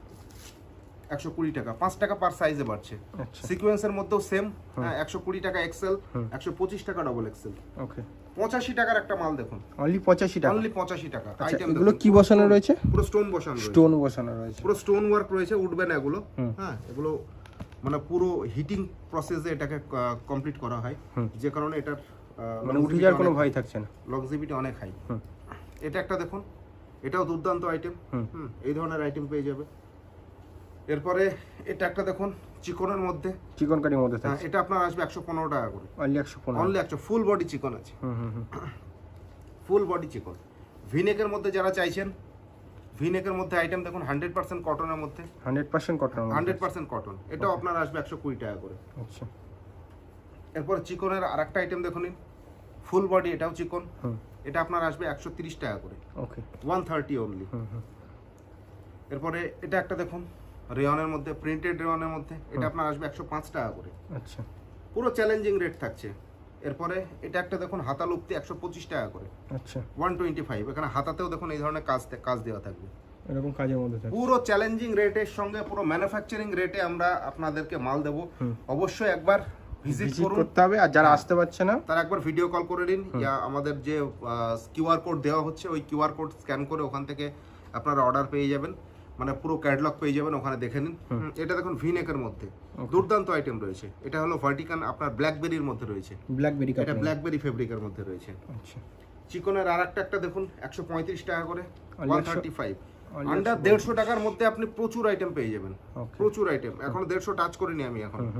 Speaker 1: একশো কুড়ি টাকা। পাঁচ টাকা পার সাইজে বাড়ছে।
Speaker 2: আচ্ছা।
Speaker 1: সিকোয়েন্সের মধ্যেও সেম হ্যাঁ একশো কুড়ি টাকা এক্সেল একশো পঁচিশ টাকা ডবল এক্সেল
Speaker 2: ওকে।
Speaker 1: পঁচাশি টাকার একটা মাল দেখুন।
Speaker 2: অনলি পঁচাশি টাকা?
Speaker 1: অনলি পঁচাশি টাকা।
Speaker 2: আচ্ছা
Speaker 1: আইটেম
Speaker 2: এগুলো কি বসানো রয়েছে?
Speaker 1: পুরো স্টোন বসানো
Speaker 2: স্টোন বসানো রয়েছে।
Speaker 1: পুরো স্টোন ওয়ার্ক রয়েছে উঠবে না এগুলো। হ্যাঁ এগুলো মানে পুরো হিটিং প্রসেসে এটাকে কমপ্লিট করা হয়। যে কারণে এটার
Speaker 2: মানে উঠে যাওয়ার কোনো ভয় থাকছে না।
Speaker 1: লংজিভিটি অনেক হাই। এটা একটা দেখুন এটাও দুর্দান্ত আইটেম
Speaker 2: হুম।
Speaker 1: এই ধরনের আইটেম পেয়ে যাবে। এরপরে এটা একটা দেখুন চিকনের মধ্যে।
Speaker 2: চিকন কারির মধ্যে
Speaker 1: হ্যাঁ, এটা আপনার আসবে একশো পনেরো টাকা করে।
Speaker 2: অনলি একশো পনেরো।
Speaker 1: অনলি একশো ফুল বডি চিকন আছে।
Speaker 2: হুম হুম হুম।
Speaker 1: ফুল বডি চিকন ভিনেকের মধ্যে যারা চাইছেন ভিনেকের মধ্যে আইটেম দেখুন হান্ড্রেড পার্সেন্ট কটনের মধ্যে।
Speaker 2: Hundred percent cotton
Speaker 1: hundred percent cotton এটাও আপনার আসবে একশো কুড়ি টাকা করে।
Speaker 2: আচ্ছা।
Speaker 1: এরপর চিকনের আর একটা আইটেম দেখুন। ফুল বডি এটাও চিকন
Speaker 2: হুম।
Speaker 1: এটা আপনার আসবে একশো তিরিশ টাকা করে।
Speaker 2: ওকে।
Speaker 1: ওয়ান থার্টি অনলি এরপরে এটা একটা দেখুন রেয়নের মধ্যে প্রিন্টেড রেওয়ানের মধ্যে এটা আপনার আসবে একশো পাঁচ টাকা করে।
Speaker 2: আচ্ছা।
Speaker 1: পুরো চ্যালেঞ্জিং রেট থাকছে। এরপরে এটা একটা দেখুন হাতা লুপ্তি একশো পঁচিশ টাকা করে।
Speaker 2: আচ্ছা।
Speaker 1: ওয়ান টোয়েন্টি ফাইভ এখানে হাতাতেও দেখুন এই ধরনের কাজ কাজ দেওয়া থাকবে।
Speaker 2: এরকম কাজের মধ্যে
Speaker 1: পুরো চ্যালেঞ্জিং রেটের সঙ্গে পুরো ম্যানুফ্যাকচারিং রেটে আমরা আপনাদেরকে মাল দেবো। অবশ্যই একবার ভিজিট
Speaker 2: করতে হবে আর যারা আসতে পারছে না।
Speaker 1: তারা একবার ভিডিও কল করে নিন। আমাদের যে কিউআর কোড দেওয়া হচ্ছে ওই কিউআর কোড স্ক্যান করে ওখান থেকে আপনারা অর্ডার পেয়ে যাবেন। মানে পুরো ক্যাটলগ পেয়ে যাবেন ওখানে দেখে নিন। এটা দেখুন ভিনেকের মধ্যে। দুর্দান্ত আইটেম রয়েছে। এটা হলো ভার্টিকান আপনার ব্ল্যাকবেরির মধ্যে রয়েছে।
Speaker 2: ব্ল্যাকবেরি
Speaker 1: এটা ব্ল্যাকবেরি ফেব্রিকের মধ্যে রয়েছে।
Speaker 2: আচ্ছা।
Speaker 1: চিকনের আর একটা একটা দেখুন একশো পঁয়ত্রিশ টাকা করে। ওয়ান থার্টি ফাইভ আন্ডার দেড়শো টাকার মধ্যে আপনি প্রচুর আইটেম পেয়ে যাবেন। প্রচুর আইটেম এখন দেড়শো টাচ করিনি আমি এখন।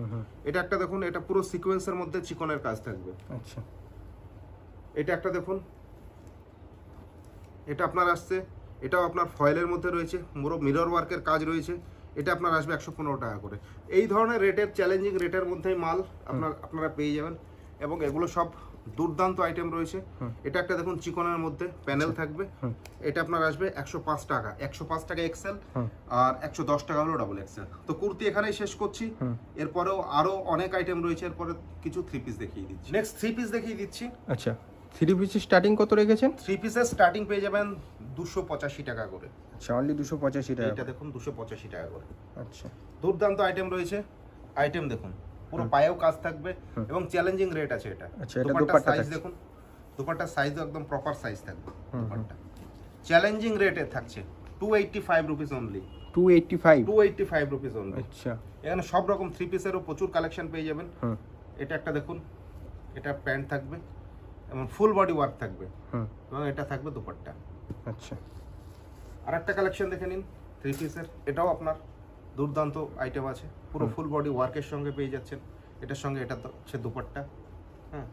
Speaker 1: এটা একটা দেখুন এটা পুরো সিকোয়েন্সের মধ্যে চিকনের কাজ থাকবে।
Speaker 2: আচ্ছা।
Speaker 1: এটা একটা দেখুন। এটা আপনার আসছে। এটাও আপনার ফয়েলের মধ্যে রয়েছে। পুরো মিরর ওয়ার্কের কাজ রয়েছে। এটা আপনার আসবে একশো পনেরো টাকা করে। এই ধরনের রেটের চ্যালেঞ্জিং রেটের মধ্যেই মাল আপনার আপনারা পেয়ে যাবেন। এবং এগুলো সব দুর্দান্ত আইটেম রয়েছে। এটা একটা দেখুন চিকনের মধ্যে প্যানেল থাকবে। এটা আপনার আসবে একশো পাঁচ টাকা। একশো পাঁচ টাকা এক্সেল আর একশো দশ টাকা হলো ডাবল এক্সেল তো কুর্তি এখানেই শেষ করছি। এরপরেও আরও অনেক আইটেম রয়েছে। এরপরে কিছু থ্রি পিস দেখিয়ে দিচ্ছি। নেক্সট থ্রি পিস দেখিয়ে দিচ্ছি।
Speaker 2: আচ্ছা। থ্রি পিস স্টার্টিং কত রেখেছেন?
Speaker 1: থ্রি পিসের স্টার্টিং পেয়ে যাবেন দুশো পঁচাশি টাকা করে।
Speaker 2: আচ্ছা অনলি দুশো পঁচাশি টাকা
Speaker 1: এটা দেখুন দুশো পঁচাশি টাকা করে।
Speaker 2: আচ্ছা।
Speaker 1: দুর্দান্ত আইটেম রয়েছে। আইটেম দেখুন। পুরো পায়েও কাজ থাকবে এবং চ্যালেঞ্জিং রেট আছে এটা।
Speaker 2: আচ্ছা, এটা
Speaker 1: দুপাট্টার সাইজ দেখুন দুপাট্টার সাইজও একদম প্রপার সাইজ থাকবে দুপাট্টা চ্যালেঞ্জিং রেটে থাকছে two eighty five rupees only
Speaker 2: two eighty five
Speaker 1: two eighty five rupees only
Speaker 2: আচ্ছা।
Speaker 1: এখানে সব রকম থ্রি পিসেরও প্রচুর কালেকশন পেয়ে যাবেন। এটা একটা দেখুন এটা প্যান্ট থাকবে এবং ফুল বডি ওয়ার্ক থাকবে।
Speaker 2: হুম।
Speaker 1: এবং এটা থাকবে দুপাট্টা।
Speaker 2: আচ্ছা।
Speaker 1: আর একটা কালেকশন দেখে নিন থ্রি পিসের এটাও আপনার। দুর্দান্ত আইটেম আছে। পুরো ফুল বডি ওয়ার্কের সঙ্গে পেয়ে যাচ্ছেন। এটার সঙ্গে এটা হচ্ছে দুপাট্টা। হ্যাঁ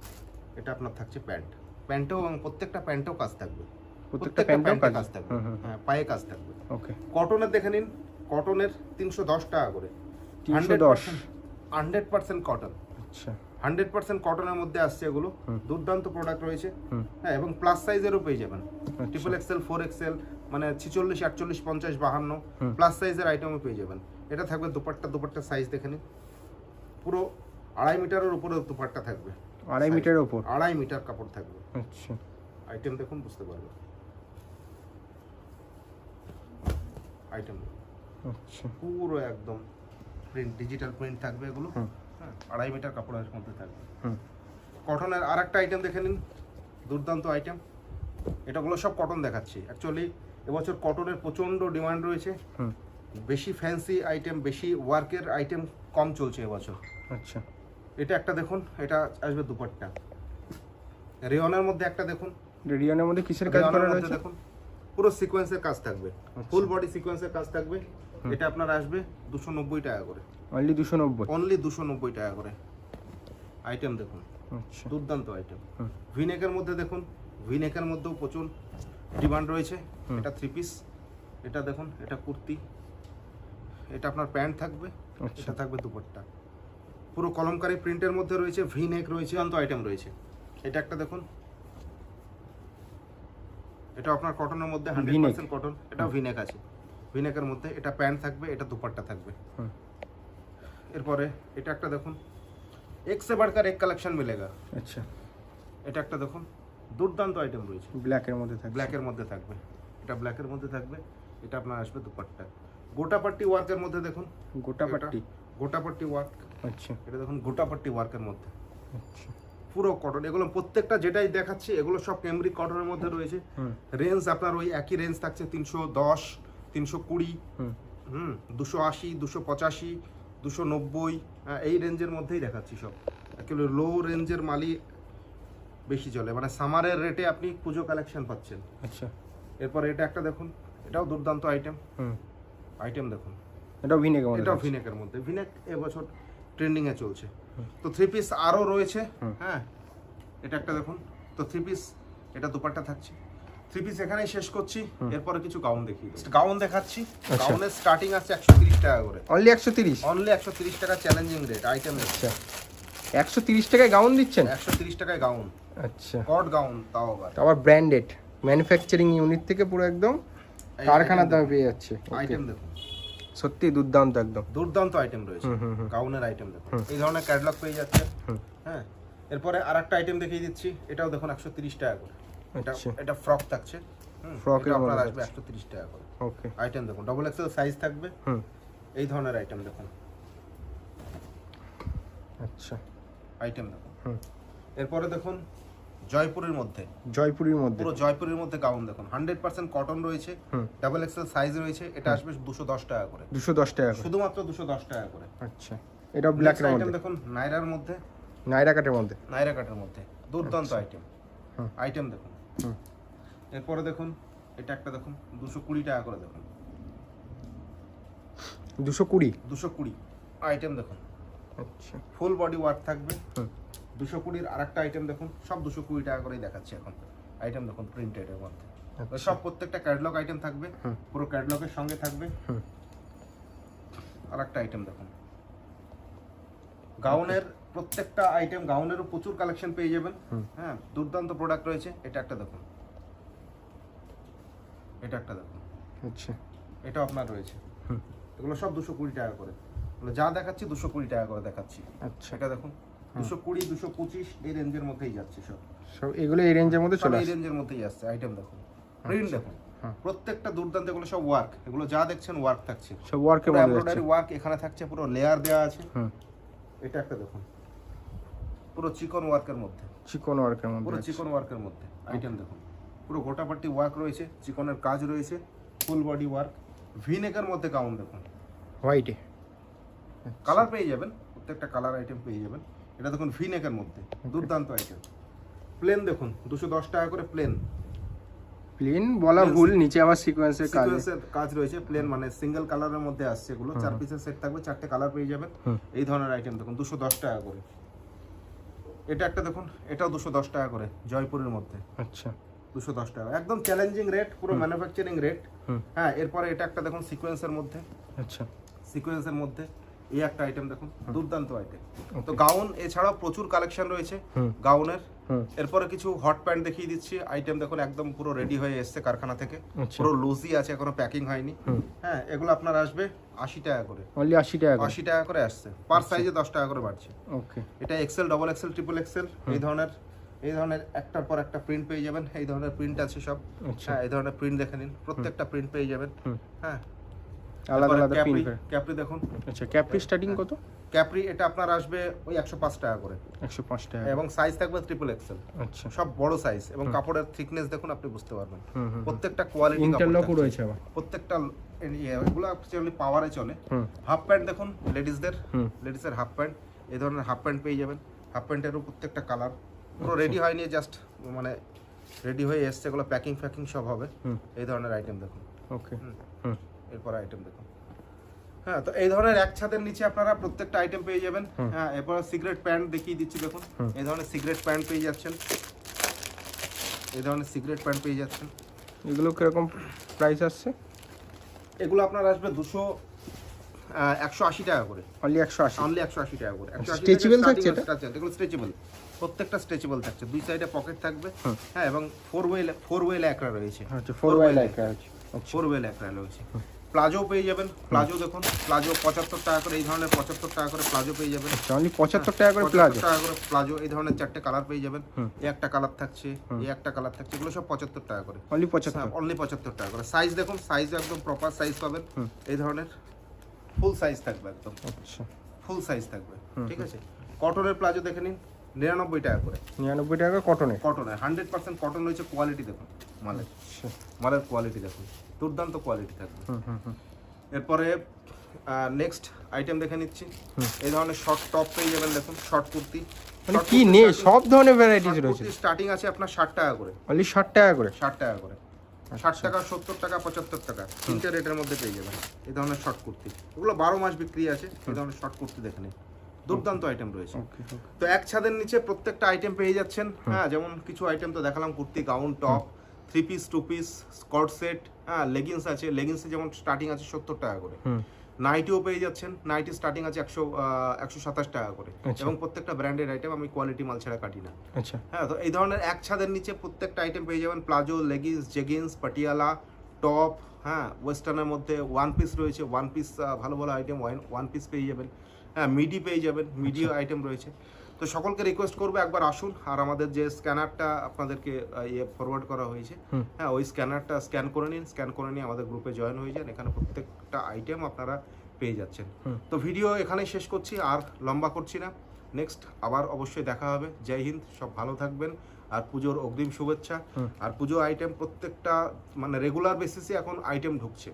Speaker 1: এটা আপনার থাকছে প্যান্ট প্যান্টেও এবং প্রত্যেকটা প্যান্টেও কাজ থাকবে।
Speaker 2: প্রত্যেকটা
Speaker 1: প্যান্টে
Speaker 2: কাজ
Speaker 1: থাকবে। হ্যাঁ পায়ে কাজ থাকবে।
Speaker 2: ওকে
Speaker 1: কটনের দেখে নিন। কটনের তিনশো দশ টাকা করে। হান্ড্রেড পার্সেন্ট কটন
Speaker 2: আচ্ছা।
Speaker 1: হান্ড্রেড পার্সেন্ট কটনের মধ্যে আসছে এগুলো। দুর্দান্ত প্রোডাক্ট রয়েছে। হ্যাঁ এবং প্লাস সাইজেরও পেয়ে যাবেন। ট্রিপল এক্সেল ফোর এক্সেল মানে ছিচল্লিশ আটচল্লিশ পঞ্চাশ বাহান্ন প্লাস সাইজের আইটেমও পেয়ে যাবেন। এটা থাকবে দুপাট্টা দুপাট্টা সাইজ দেখে নিন। পুরো আড়াই মিটারের উপরে দুপাট্টা থাকবে।
Speaker 2: আড়াই মিটারের উপর?
Speaker 1: আড়াই মিটার কাপড় থাকবে।
Speaker 2: আচ্ছা।
Speaker 1: আইটেম দেখুন বুঝতে পারবেন। আইটেম
Speaker 2: আচ্ছা।
Speaker 1: পুরো একদম প্রিন্ট ডিজিটাল প্রিন্ট থাকবে এগুলো। হ্যাঁ আড়াই মিটার কাপড়ের মধ্যে থাকবে।
Speaker 2: হুম।
Speaker 1: কটনের আর একটা আইটেম দেখে নিন। দুর্দান্ত আইটেম এটাগুলো সব কটন দেখাচ্ছি। অ্যাকচুয়ালি এবছর কটনের প্রচণ্ড ডিমান্ড রয়েছে। বেশি ফ্যান্সি আইটেম বেশি ওয়ার্কের আইটেম কম চলছে এবছর।
Speaker 2: আচ্ছা।
Speaker 1: এটা একটা দেখুন এটা আসবে দুপাট্টা। রেয়নের মধ্যে একটা দেখুন।
Speaker 2: রিয়ানের মধ্যে কিসের কাজ করা রয়েছে?
Speaker 1: দেখুন পুরো সিকোয়েন্সের কাজ থাকবে। ফুল বডি সিকোয়েন্সের কাজ থাকবে। এটা আপনার আসবে দুশো নব্বই টাকা করে।
Speaker 2: অনলি দুশো নব্বই?
Speaker 1: অনলি দুশো নব্বই টাকা করে। আইটেম দেখুন।
Speaker 2: আচ্ছা।
Speaker 1: দুর্দান্ত আইটেম। ভিনেকের মধ্যে দেখুন ভিনেকের মধ্যেও প্রচুর। ডিমান্ড রয়েছে এটা থ্রি পিস এটা দেখুন এটা কুর্তি এটা আপনার প্যান্ট থাকবে
Speaker 2: আচ্ছা।
Speaker 1: এটা থাকবে দুপাট্টা। পুরো কলমকারি প্রিন্টের মধ্যে রয়েছে ভি নেক রয়েছে অন্ত আইটেম রয়েছে। এটা একটা দেখুন এটা আপনার কটনের মধ্যে হান্ড্রেড পার্সেন্ট কটন এটা ভিনেক আছে। ভিনেকের মধ্যে এটা প্যান্ট থাকবে এটা দুপাট্টা থাকবে। এরপরে এটা একটা দেখুন এক সে বাড়কার এক কালেকশন মিলেগা।
Speaker 2: আচ্ছা।
Speaker 1: এটা একটা দেখুন দুর্দান্ত আইটেম রয়েছে।
Speaker 2: ব্ল্যাকের মধ্যে থাকবে
Speaker 1: ব্ল্যাকের মধ্যে থাকবে। এটা ব্ল্যাকের মধ্যে থাকবে। এটা আপনার আসবে দুপাট্টা। গোটাপাট্টি ওয়ার্কের মধ্যে দেখুন।
Speaker 2: গোটা
Speaker 1: এটা-
Speaker 2: পাট্টি?
Speaker 1: গোটাপাট্টি ওয়ার্ক
Speaker 2: আচ্ছা।
Speaker 1: এটা দেখুন গোটাপাট্টি ওয়ার্কের মধ্যে।
Speaker 2: আচ্ছা।
Speaker 1: পুরো কটন এগুলো প্রত্যেকটা যেটাই দেখাচ্ছি এগুলো সব ক্যামরিক কটনের মধ্যে রয়েছে। রেঞ্জ আপনার ওই একই রেঞ্জ থাকছে তিনশো দশ তিনশো কুড়ি
Speaker 2: হুম।
Speaker 1: দুশো আশি দুশো পঁচাশি দুশো নব্বই এই রেঞ্জের মধ্যেই দেখাচ্ছি সব। লো রেঞ্জের মালই বেশি চলে। মানে সামারের রেটে আপনি পুজো কালেকশন পাচ্ছেন।
Speaker 2: আচ্ছা।
Speaker 1: এরপর এটা একটা দেখুন এটাও দুর্দান্ত আইটেম
Speaker 2: হুম।
Speaker 1: আইটেম দেখুন।
Speaker 2: এটাও মধ্যে
Speaker 1: এটাও। ভিনেকের মধ্যে। ভিনেক এবছর ট্রেন্ডিং এ চলছে। তো থ্রি পিস আরও রয়েছে। হ্যাঁ এটা একটা দেখুন। তো থ্রি পিস এটা দুপাট্টা থাকছে। থ্রি পিস এখানেই শেষ করছি। এরপরে কিছু গাউন দেখি গাউন দেখাচ্ছি।
Speaker 2: আচ্ছা।
Speaker 1: গাউনের স্টার্টিং আছে একশো তিরিশ টাকা করে।
Speaker 2: অনলি একশো তিরিশ?
Speaker 1: অনলি একশো তিরিশ টাকা চ্যালেঞ্জিং রেট আইটেম
Speaker 2: আচ্ছা। একশো তিরিশ টাকায় গাউন দিচ্ছেন?
Speaker 1: একশো তিরিশ টাকায় গাউন
Speaker 2: আচ্ছা।
Speaker 1: কট গাউন তাও আবার।
Speaker 2: আবার ব্র্যান্ডেড ম্যানুফ্যাকচারিং ইউনিট থেকে পুরো একদম কারখানার দামে পেয়ে যাচ্ছে।
Speaker 1: আইটেম দেখুন।
Speaker 2: সত্যি দুর্দান্ত একদম।
Speaker 1: দুর্দান্ত আইটেম রয়েছে। গাউনের আইটেম দেখুন। এই ধরনের ক্যাটলগ পেয়ে যাচ্ছে। হ্যাঁ? এরপরে আর একটা আইটেম দেখিয়ে দিচ্ছি। এটাও দেখুন একশো তিরিশ টাকা করে। এটা
Speaker 2: আচ্ছা।
Speaker 1: এটা ফ্রক থাকছে। ফ্রক আপনার আসবে একশো তিরিশ টাকা করে।
Speaker 2: ওকে
Speaker 1: আইটেম দেখুন। ডবল এক্সেল সাইজ থাকবে। এই ধরনের আইটেম দেখুন।
Speaker 2: আচ্ছা।
Speaker 1: আইটেম দেখুন। এরপরে দেখুন জয়পুরের মধ্যে।
Speaker 2: জয়পুরের মধ্যে।
Speaker 1: পুরো জয়পুরের মধ্যে গাউন দেখুন। হান্ড্রেড পার্সেন্ট কটন রয়েছে ডাবল এক্সেল সাইজ রয়েছে এটা আসবে দুশো দশ টাকা করে।
Speaker 2: দুশো দশ টাকা করে।
Speaker 1: শুধুমাত্র দুশো দশ টাকা করে।
Speaker 2: আচ্ছা এটা ব্ল্যাকের
Speaker 1: আইটেম দেখুন নাইরার মধ্যে।
Speaker 2: নাইরা কাটের মধ্যে।
Speaker 1: নাইরা কাটের মধ্যে। দুর্দান্ত আইটেম
Speaker 2: হুম।
Speaker 1: আইটেম দেখুন।
Speaker 2: হুম।
Speaker 1: এরপরে দেখুন এটা একটা দেখুন দুশো কুড়ি টাকা করে দেখুন।
Speaker 2: দুশো কুড়ি?
Speaker 1: দুশো কুড়ি। আইটেম দেখুন।
Speaker 2: আচ্ছা।
Speaker 1: ফুল বডি ওয়ার্ক থাকবে।
Speaker 2: হুম।
Speaker 1: দুশো কুড়ির আর একটা আইটেম দেখুন সব দুশো কুড়ি টাকা করেই দেখাচ্ছি এখন। আইটেম দেখুন প্রিন্টেড এর মধ্যে।
Speaker 2: আচ্ছা।
Speaker 1: সব প্রত্যেকটা ক্যাটলগ আইটেম থাকবে। পুরো ক্যাটলগের সঙ্গে থাকবে। আর একটা আইটেম দেখুন। গাউনের প্রত্যেকটা আইটেম গাউনেরও প্রচুর কালেকশন পেয়ে যাবেন। হ্যাঁ দুর্দান্ত প্রোডাক্ট রয়েছে। এটা একটা দেখুন। এটা একটা দেখুন।
Speaker 2: আচ্ছা।
Speaker 1: এটা আপনার রয়েছে। এগুলো সব দুশো কুড়ি টাকা করে। যা দেখাচ্ছি দুশো কুড়ি টাকা করে দেখাচ্ছি।
Speaker 2: আচ্ছা।
Speaker 1: সেটা দেখুন। দুশো কুড়ি দুশো পঁচিশ এই রেঞ্জের মধ্যেই যাচ্ছে সব।
Speaker 2: সব এগুলো এই রেঞ্জের মধ্যে চলে
Speaker 1: এই রেঞ্জের মধ্যেই আসছে আইটেম দেখুন প্রিন্ট দেখুন। প্রত্যেকটা দুর্দান্ত এগুলো সব ওয়ার্ক এগুলো যা দেখছেন ওয়ার্ক থাকছে।
Speaker 2: সব ওয়ার্কের মধ্যে
Speaker 1: এমব্রয়ডারি ওয়ার্ক এখানে থাকছে পুরো লেয়ার দেওয়া আছে। এটা একটা দেখুন। পুরো চিকন ওয়ার্কের মধ্যে।
Speaker 2: চিকন ওয়ার্কের মধ্যে
Speaker 1: পুরো চিকন ওয়ার্কের মধ্যে। আইটেম দেখুন। পুরো ওয়ার্ক রয়েছে চিকনের কাজ রয়েছে ফুল বডি ওয়ার্ক ভিনেকের মধ্যে কাউন্ট দেখুন।
Speaker 2: হোয়াইটে
Speaker 1: কালার পেয়ে যাবেন প্রত্যেকটা কালার আইটেম পেয়ে যাবেন। এটা দেখুন ভিনেকের মধ্যে দুর্দান্ত আইটেম প্লেন দেখুন দুশো দশ টাকা করে প্লেন
Speaker 2: প্লেন বলা ভুল নিচে আবার সিকোয়েন্সের কাজ।
Speaker 1: কাজ রয়েছে প্লেন মানে সিঙ্গেল কালারের মধ্যে আসছে এগুলো চার পিসের সেট থাকবে চারটে কালার পেয়ে যাবেন। এই ধরনের আইটেম দেখুন দুশো দশ টাকা করে। এটা একটা দেখুন এটাও দুশো দশ টাকা করে জয়পুরের মধ্যে।
Speaker 2: আচ্ছা।
Speaker 1: দুশো দশ টাকা একদম চ্যালেঞ্জিং রেট পুরো ম্যানুফ্যাকচারিং রেট হ্যাঁ এরপরে এটা একটা দেখুন সিকোয়েন্সের মধ্যে।
Speaker 2: আচ্ছা।
Speaker 1: সিকোয়েন্সের মধ্যে। এই একটা আইটেম দেখুন দুর্দান্ত আইটেম তো গাউন এছাড়াও প্রচুর কালেকশন রয়েছে গাউনের এরপরে কিছু হট প্যান্ট দেখিয়ে দিচ্ছি। আইটেম দেখুন একদম পুরো রেডি হয়ে এসছে কারখানা থেকে।
Speaker 2: আচ্ছা।
Speaker 1: পুরো লুজই আছে এখনও প্যাকিং হয়নি। হ্যাঁ এগুলো আপনার আসবে আশি টাকা করে।
Speaker 2: অনলি আশি টাকা
Speaker 1: আশি টাকা করে আসছে। পার
Speaker 2: আচ্ছা।
Speaker 1: সাইজে দশ টাকা করে বাড়ছে।
Speaker 2: ওকে
Speaker 1: এটা XL double XL triple XL এই ধরনের এই ধরনের একটার পর একটা প্রিন্ট পেয়ে যাবেন। এই ধরনের প্রিন্ট আছে সব।
Speaker 2: আচ্ছা।
Speaker 1: হ্যাঁ এই ধরনের প্রিন্ট দেখে নিন। প্রত্যেকটা প্রিন্ট পেয়ে যাবেন। হ্যাঁ।
Speaker 2: আলাদা আলাদা
Speaker 1: ক্যাপরি
Speaker 2: পিন
Speaker 1: ক্যাপরি দেখুন।
Speaker 2: আচ্ছা ক্যাপরি স্টার্টিং কত?
Speaker 1: ক্যাপরি এটা আপনার আসবে ওই একশো পাঁচ টাকা করে।
Speaker 2: একশো পাঁচ টাকা
Speaker 1: এবং সাইজ থাকবে ট্রিপল এক্সেল
Speaker 2: আচ্ছা।
Speaker 1: সব বড় সাইজ এবং কাপড়ের থিকনেস দেখুন আপনি বুঝতে পারবেন। প্রত্যেকটা কোয়ালিটি
Speaker 2: ইন্টারলকও রয়েছে আবার।
Speaker 1: প্রত্যেকটা ইয়ে, এগুলো অ্যাকচুয়ালি পাওয়ারে চলে।
Speaker 2: হুম।
Speaker 1: হাফ প্যান্ট দেখুন লেডিসদের
Speaker 2: হুম।
Speaker 1: লেডিসের হাফ প্যান্ট এই ধরনের হাফ প্যান্ট পেয়ে যাবেন। হাফ প্যান্টেরও প্রত্যেকটা কালার পুরো রেডি হয়নি জাস্ট মানে রেডি হয়ে এসছে। এগুলো প্যাকিং ফ্যাকিং সব হবে। এই ধরনের আইটেম দেখুন।
Speaker 2: ওকে
Speaker 1: হুম। এরপর আইটেম দেখুন। হ্যাঁ তো এই ধরনের এক ছাদের নিচে আপনারা প্রত্যেকটা আইটেম পেয়ে যাবেন। হ্যাঁ এরপর সিগারেট প্যান্ট দেখিয়ে দিচ্ছি দেখুন। এই ধরনের সিগারেট প্যান্ট পেয়ে যাচ্ছেন। এই ধরনের সিগারেট প্যান্ট পেয়ে যাচ্ছেন।
Speaker 2: এগুলো কীরকম প্রাইস আসছে?
Speaker 1: এগুলো আপনার আসবে দুশো একশো আশি টাকা করে।
Speaker 2: অনলি একশো আশি?
Speaker 1: অনলি একশো আশি টাকা করে।
Speaker 2: Stretchable থাকছে
Speaker 1: এগুলো স্ট্রেচেবল প্রত্যেকটা স্ট্রেচেবল থাকছে। দুই সাইডে পকেট থাকবে। হ্যাঁ এবং ফোর ওয়ে ফোর ওয়ে ল্যাকড়া রয়েছে।
Speaker 2: আচ্ছা ফোর ওয়াই লাইক আছে আচ্ছা
Speaker 1: ফোর ওয়ে ল্যাকড়া রয়েছে। প্লাজো পেয়ে যাবেন। প্লাজো দেখুন প্লাজো পঁচাত্তর টাকা করে এই ধরনের পঁচাত্তর টাকা করে প্লাজো পেয়ে যাবেন।
Speaker 2: আচ্ছা অনলি পঁচাত্তর টাকা করে
Speaker 1: 75
Speaker 2: প্লাজো?
Speaker 1: টাকা করে প্লাজো এই ধরনের চারটে কালার পেয়ে যাবেন। এই একটা কালার থাকছে এই একটা কালার থাকছে এগুলো সব পঁচাত্তর টাকা করে।
Speaker 2: অনলি পঁচাত্তর।
Speaker 1: অনলি পঁচাত্তর টাকা করে। সাইজ দেখুন সাইজ একদম প্রপার সাইজ পাবেন। এই ধরনের ফুল সাইজ থাকবে একদম।
Speaker 2: আচ্ছা।
Speaker 1: ফুল সাইজ থাকবে ঠিক আছে? কটনের প্লাজো দেখে নিন। নিরানব্বই টাকা করে।
Speaker 2: নিরানব্বই টাকা কটনের
Speaker 1: কটনের হান্ড্রেড পার্সেন্ট কটন রয়েছে কোয়ালিটি দেখুন মালের।
Speaker 2: আচ্ছা।
Speaker 1: মালের কোয়ালিটি দেখুন দুর্দান্ত কোয়ালিটি থাকবে।
Speaker 2: হুম হুম হুম।
Speaker 1: এরপরে নেক্সট আইটেম দেখে নিচ্ছি। এই ধরনের শর্ট টপ পেয়ে যাবেন দেখুন শর্ট কুর্তি।
Speaker 2: মানে কি নেই সব ধরনের ভ্যারাইটিস রয়েছে?
Speaker 1: স্টার্টিং আছে আপনার ষাট টাকা করে।
Speaker 2: অনলি ষাট টাকা করে?
Speaker 1: ষাট টাকা করে। ষাট টাকা সত্তর টাকা পঁচাত্তর টাকা তিনটে রেটের মধ্যে পেয়ে যাবেন। এই ধরনের শর্ট কুর্তি। এগুলো বারো মাস বিক্রি আছে এই ধরনের শর্ট কুর্তি দেখে নিন। দুর্দান্ত আইটেম রয়েছে। তো এক ছাদের নিচে প্রত্যেকটা আইটেম পেয়ে যাচ্ছেন। হ্যাঁ যেমন কিছু আইটেম তো দেখালাম kurti gown top three piece two piece skirt set হ্যাঁ লেগিংস আছে। লেগিংসে যেমন স্টার্টিং আছে সত্তর টাকা করে। নাইটিও পেয়ে যাচ্ছেন। নাইটি স্টার্টিং আছে একশো একশো সাতাশ টাকা করে।
Speaker 2: আচ্ছা।
Speaker 1: এবং প্রত্যেকটা ব্র্যান্ডেড আইটেম আমি কোয়ালিটি মাল ছাড়া কাটি না।
Speaker 2: আচ্ছা।
Speaker 1: হ্যাঁ তো এই ধরনের এক ছাদের নিচে প্রত্যেকটা আইটেম পেয়ে যাবেন। Palazzo leggings jeggings Patiala top হ্যাঁ ওয়েস্টার্নের মধ্যে ওয়ান পিস রয়েছে। ওয়ান পিস ভালো ভালো আইটেম ওয়ান পিস পেয়ে যাবেন। হ্যাঁ মিডি পেয়ে যাবেন মিডিও আইটেম রয়েছে। তো সকলকে রিকোয়েস্ট করব একবার আসুন আর আমাদের যে স্ক্যানারটা আপনাদেরকে ইয়ে ফরওয়ার্ড করা হয়েছে হ্যাঁ ওই স্ক্যানারটা স্ক্যান করে নিন স্ক্যান করে নিয়ে আমাদের গ্রুপে জয়েন হয়ে যান এখানে প্রত্যেকটা আইটেম আপনারা পেয়ে যাচ্ছেন। তো ভিডিও এখানেই শেষ করছি আর লম্বা করছি না। নেক্সট আবার অবশ্যই দেখা হবে। জয় হিন্দ সব ভালো থাকবেন। আর পুজোর অগ্রিম শুভেচ্ছা। আর পুজো আইটেম প্রত্যেকটা মানে রেগুলার বেসিসে এখন আইটেম ঢুকছে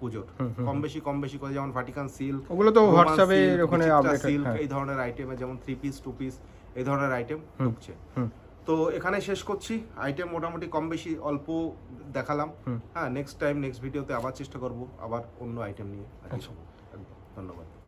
Speaker 1: পুজোর। কম বেশি কম বেশি করে যেমন ভাটিকান সিল্ক
Speaker 2: ওগুলো তো হোয়াটসঅ্যাপে ওখানে আপডেট
Speaker 1: সিল্ক
Speaker 2: হ্যাঁ
Speaker 1: এই ধরনের আইটেমে যেমন থ্রি পিস টু পিস এই ধরনের আইটেম ঢুকছে। তো এখানে শেষ করছি। আইটেম মোটামুটি কম বেশি অল্প দেখালাম। হ্যাঁ নেক্সট টাইম নেক্সট ভিডিওতে আবার চেষ্টা করব আবার অন্য আইটেম নিয়ে।
Speaker 2: আচ্ছা।
Speaker 1: ধন্যবাদ।